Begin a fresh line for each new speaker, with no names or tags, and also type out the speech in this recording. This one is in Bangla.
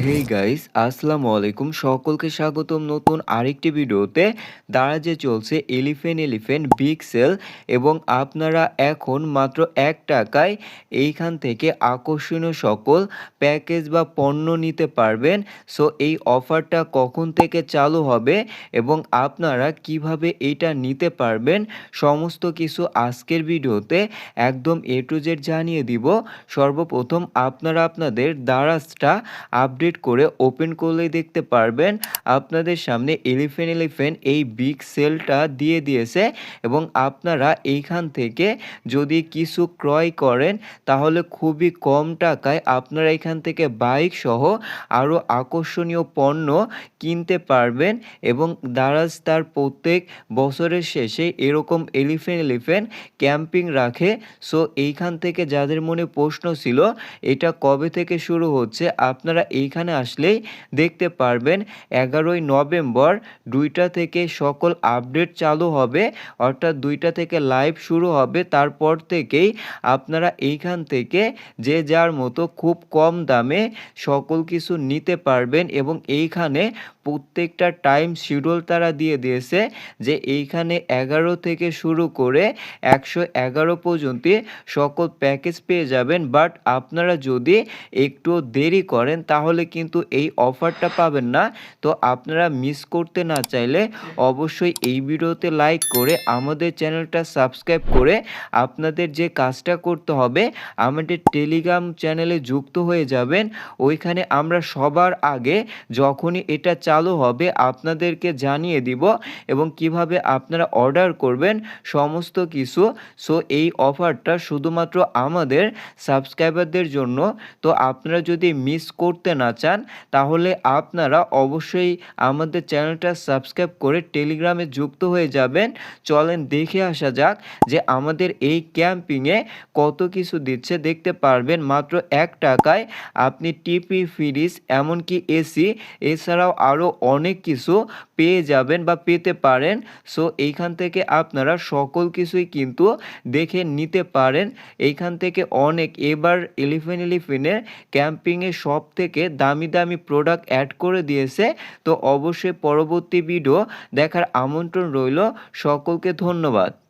হেই গাইস আসসালামু আলাইকুম সকলকে স্বাগতম নতুন আরেকটি ভিডিওতে। দারাজে চলছে এলিফেন্ট এলিফেন্ট বিগ সেল এবং আপনারা এখন মাত্র এক টাকায় এইখান থেকে আকর্ষণীয় সকল প্যাকেজ বা পণ্য নিতে পারবেন। সো এই অফারটা কখন থেকে চালু হবে এবং আপনারা কীভাবে এটা নিতে পারবেন? সমস্ত কিছু আজকের ভিডিওতে একদম এ টু জেড জানিয়ে দিব। সর্বপ্রথম আপনারা আপনাদের দারাজটা আপডেট করে ওপেন করলেই দেখতে পারবেন আপনাদের সামনে এলিফেন্ট এলিফেন্ট এই বিগ সেলটা দিয়ে দিয়েছে এবং আপনারা এইখান থেকে যদি কিছু ক্রয় করেন, তাহলে খুবই কম টাকায় আপনারা এখান থেকে বাইক সহ আরও আকর্ষণীয় পণ্য কিনতে পারবেন এবং দারাজ তার প্রত্যেক বছরের শেষে এরকম এলিফেন্ট এলিফেন্ট ক্যাম্পিং রাখে। সো এইখান থেকে যাদের মনে প্রশ্ন ছিল, এটা কবে থেকে শুরু হচ্ছে, আপনারা এইখানে আসলেই দেখতে পারবেন এগারোই নভেম্বর দুইটা থেকে সকল আপডেট চালু হবে, অর্থাৎ দুইটা থেকে লাইভ শুরু হবে। তারপর থেকেই আপনারা এইখান থেকে যে যার মতো খুব কম দামে সকল কিছু নিতে পারবেন এবং এইখানে প্রত্যেকটা টাইম শিডিউল তারা দিয়ে দিয়েছে যে এইখানে এগারো থেকে শুরু করে একশো এগারো পর্যন্ত সকল প্যাকেজ পেয়ে যাবেন। বাট আপনারা যদি একটু দেরি করেন, তাহলে কিন্তু এই অফারটা পাবেন না। তো আপনারা মিস করতে না চাইলে অবশ্যই এই ভিডিওতে লাইক করে আমাদের চ্যানেলটা সাবস্ক্রাইব করে আপনাদের যে কাজটা করতে হবে, আমাদের টেলিগ্রাম চ্যানেলে যুক্ত হয়ে যাবেন। ওইখানে আমরা সবার আগে যখনই এটা চালু হবে, আপনাদেরকে জানিয়ে দিব এবং কীভাবে আপনারা অর্ডার করবেন সমস্ত কিছু। সো, এই অফারটা শুধুমাত্র আমাদের সাবস্ক্রাইবারদের জন্য। তো, আপনারা যদি মিস করতে না চান, তাহলে আপনারা অবশ্যই আমাদের চ্যানেলটা সাবস্ক্রাইব করে টেলিগ্রামে যুক্ত হয়ে যাবেন। চলেন দেখে আসা যাক যে আমাদের এই ক্যাম্পিংয়ে কত কিছু দিচ্ছে। দেখতে পারবেন মাত্র এক টাকায় আপনি টিপি, ফ্রিজ, এমনকি এসি, এছাড়াও আরও অনেক কিছু পেয়ে যাবেন বা পেতে পারেন। সো এইখান থেকে আপনারা সকল কিছুই কিন্তু দেখে নিতে পারেন। এইখান থেকে অনেক, এবার এলিফেন্ট এলিফেন্টের ক্যাম্পিংয়ে সব থেকে দামি দামি প্রোডাক্ট অ্যাড করে দিয়েছে। তো অবশ্যই পরবর্তী ভিডিও দেখার আমন্ত্রণ রইল। সকলকে ধন্যবাদ।